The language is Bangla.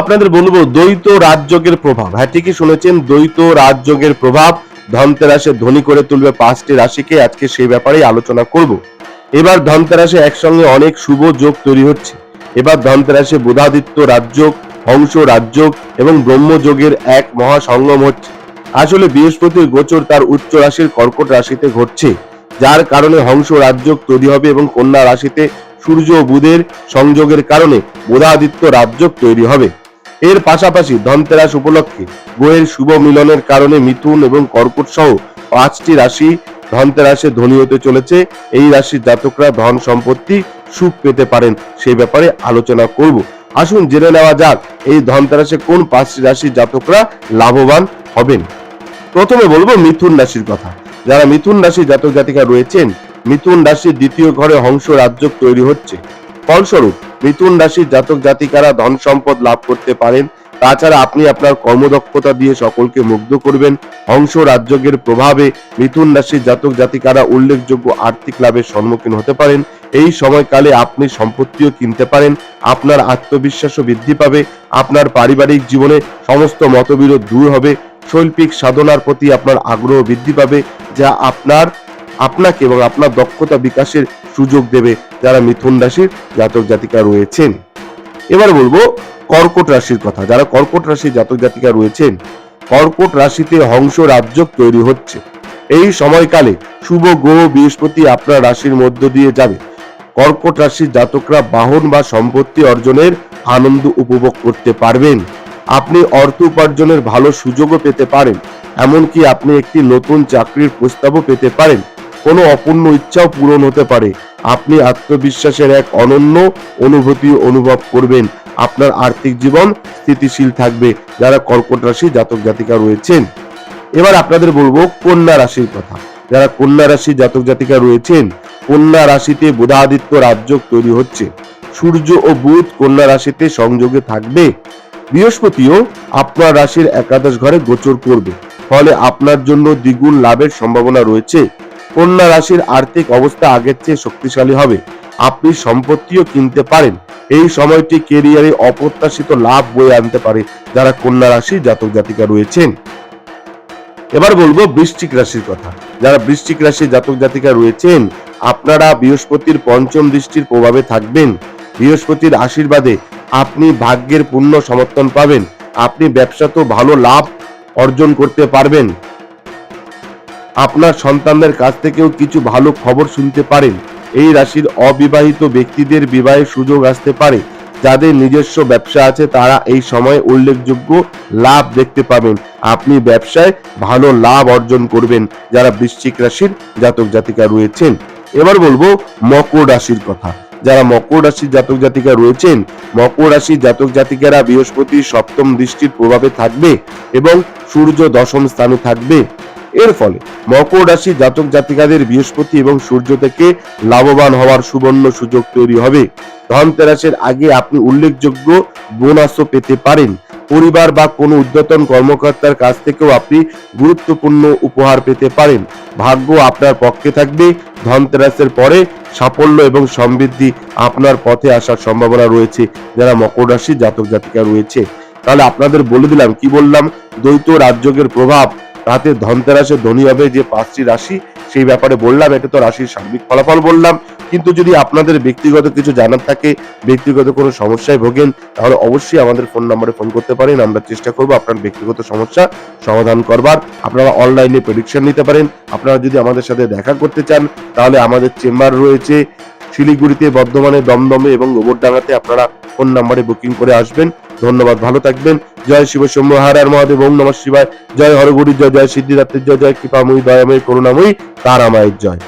আপনাদের বলব, দ্বৈত রাজযোগের প্রভাব। হ্যাঁ ঠিকই শুনেছেন, দ্বৈত রাজযোগের প্রভাব ধনতেরাসে ধনী করে তুলবে পাঁচটি রাশিকে। আজকে সেই ব্যাপারেই আলোচনা করব। এবার ধনতেরাসে একসঙ্গে অনেক শুভ যোগ তৈরি হচ্ছে। এবার ধনতেরাসে বুধাদিত্য রাজযোগ, হংস রাজযোগ এবং ব্রহ্মযোগের এক মহা সঙ্গম হচ্ছে। আসলে বৃহস্পতির গোচর তার উচ্চ রাশির কর্কট রাশিতে ঘটছে। যার কারণে হংস রাজযোগ তৈরি হবে এবং কন্যা রাশিতে সূর্য ও বুধের সংযোগের কারণে বুধাদিত্য রাজযোগ তৈরি হবে। এর পাশাপাশি ধনতেরাস উপলক্ষে গ্রহের শুভ মিলনের কারণে মিথুন এবং কর্কট সহ পাঁচটি রাশি ধনতেরাসে ধনী হতে চলেছে। এই রাশির জাতকরা ধন সম্পত্তি সুখ পেতে পারেন সেই ব্যাপারে আলোচনা করব। আসুন জেনে নেওয়া যাক, এই ধনতেরাসে কোন পাঁচটি রাশির জাতকরা লাভবান হবেন? প্রথমে বলব মিথুন রাশির কথা। যারা মিথুন রাশির জাতক জাতিকা রয়েছেন, মিথুন রাশির দ্বিতীয় ঘরে হংস রাজ্য তৈরি হচ্ছে। ফলস্বরূপ মিথুন রাশির জাতক জাতিকারা ধন সম্পদ লাভ করতে পারেন। তাছাড়া আপনি আপনার কর্মদক্ষতা দিয়ে সকলকে মুগ্ধ করবেন। হংস রাজ্যের প্রভাবে মিথুন রাশির জাতক জাতিকারা উল্লেখযোগ্য আর্থিক লাভের সম্মুখীন হতে পারেন। এই সময়কালে আপনি সম্পত্তিও কিনতে পারেন। আপনার আত্মবিশ্বাসও বৃদ্ধি পাবে। আপনার পারিবারিক জীবনে সমস্ত মতবিরোধ দূর হবে। শৈল্পিক সাধনার প্রতি আপনার আগ্রহ বৃদ্ধি পাবে, যা আপনার আপনাকে এবং আপনার দক্ষতা বিকাশের সুযোগ দেবে যারা মিথুন রাশির জাতক জাতিকা রয়েছেন। এবার বলব, কর্কট রাশির কথা। যারা কর্কট রাশির জাতক জাতিকা রয়েছেন, কর্কট রাশিতে হংস রাজ্য তৈরি হচ্ছে। এই সময়কালে শুভ গ্রহ বৃহস্পতি আপনার রাশির মধ্য দিয়ে যাবে। কর্কট রাশির জাতকরা বাহন বা সম্পত্তি অর্জনের আনন্দ উপভোগ করতে পারবেন। আপনি অর্থ উপার্জনের ভালো সুযোগও পেতে পারেন। এমনকি আপনি একটি নতুন চাকরির প্রস্তাবও পেতে পারেন। কোনো অপূর্ণ ইচ্ছাও পূরণ হতে পারে। আপনি আত্মবিশ্বাসের এক অনন্য অনুভূতি অনুভব করবেন। আপনার আর্থিক জীবন স্থিতিশীল থাকবে। যারা কর্কট রাশি জাতক জাতিকা রয়েছেন, এবার আপনাদের বলব কন্যা রাশির কথা। যারা কন্যা রাশি জাতক জাতিকা রয়েছেন, কন্যা রাশিতে বুধাদিত্য রাজযোগ তৈরি হচ্ছে। সূর্য ও বুধ কন্যা রাশিতে সংযোগে থাকবে। বৃহস্পতিও আপনার রাশির একাদশ ঘরে গোচর করবে। ফলে আপনার জন্য দ্বিগুণ লাভের সম্ভাবনা রয়েছে। কন্যা রাশির আর্থিক অবস্থা আগের চেয়ে শক্তিশালী হবে। আপনি সম্পত্তিও কিনতে পারেন। এই সময়টি কেরিয়ারে অপ্রত্যাশিত লাভ বয়ে আনতে পারে যারা কন্যা রাশি জাতক জাতিকা রয়েছেন। এবার বলব বৃশ্চিক রাশির কথা। যারা বৃশ্চিক রাশির জাতক জাতিকা রয়েছেন, আপনারা বৃহস্পতির পঞ্চম দৃষ্টির প্রভাবে থাকবেন। বৃহস্পতির আশীর্বাদে আপনি ভাগ্যের পূর্ণ সমর্থন পাবেন। আপনি ব্যবসাতেও ভালো লাভ অর্জন করতে পারবেন। আপনার সন্তানদের কাছ থেকেও কিছু ভালো খবর শুনতে পারেন। এই রাশির অবিবাহিত ব্যক্তিদের বিবাহের সুযোগ আসতে পারে। যাদের নিজস্ব ব্যবসা আছে, তারা এই সময়ে উল্লেখযোগ্য লাভ দেখতে পাবেন। আপনি ব্যবসায় ভালো লাভ অর্জন করবেন। যারা বৃশ্চিক রাশির জাতক জাতিকা রয়েছেন। এবার বলব মকর রাশির কথা। যারা মকর রাশির জাতক জাতিকা রয়েছেন, মকর রাশির জাতক জাতিকারা বৃহস্পতির সপ্তম দৃষ্টির প্রভাবে থাকবে এবং সূর্য দশম স্থানে থাকবে। এর ফলে মকর রাশি জাতক জাতিকাদের বৃহস্পতি এবং সূর্য থেকে লাভবান হওয়ার সুবর্ণ সুযোগ তৈরি হবে। ধনতেরাসের আগে আপনি উল্লেখযোগ্য বোনাসও পেতে পারেন। পরিবার বা কোনো উদ্যতন কর্মকর্তার কাছ থেকেও আপনি গুরুত্বপূর্ণ উপহার পেতে পারেন। ভাগ্য আপনার পক্ষে থাকবে। ধনতেরাসের পরে সাফল্য এবং সমৃদ্ধি আপনার পথে আসার সম্ভাবনা রয়েছে। যারা মকর রাশি জাতক জাতিকা রয়েছে, তাহলে আপনাদের বলে দিলাম, কি বললাম? দ্বৈত রাজযোগের প্রভাব তাতে ধনতেরাসে ধনী হবে যে পাঁচটি রাশি, সেই ব্যাপারে বললাম, এটা তো রাশির সার্বিক ফলাফল বললাম। কিন্তু যদি আপনাদের ব্যক্তিগত কিছু জানার থাকে, ব্যক্তিগত কোনো সমস্যায় ভোগেন, তাহলে অবশ্যই আমাদের ফোন নম্বরে ফোন করতে পারেন। আমরা চেষ্টা করব আপনার ব্যক্তিগত সমস্যা সমাধান করবার। আপনারা অনলাইনে প্রেডিকশন নিতে পারেন। আপনারা যদি আমাদের সাথে দেখা করতে চান, তাহলে আমাদের চেম্বার রয়েছে। শিলিগুড়িতে, বর্ধমানে, দমদমে এবং গোবরডাঙ্গাতে আপনারা ফোন নাম্বারে বুকিং করে আসবেন। ধন্যবাদ, ভালো থাকবেন। জয় শিব শম্ভু, হার আর মহাদেব, ওম নমঃ শিবায়। জয় হরগুরি, জয় জয় সিদ্ধিদাত্রের জয় জয় কৃপাময়ী, দয়াময়ী, করুণাময়ী তারামায়ের জয়।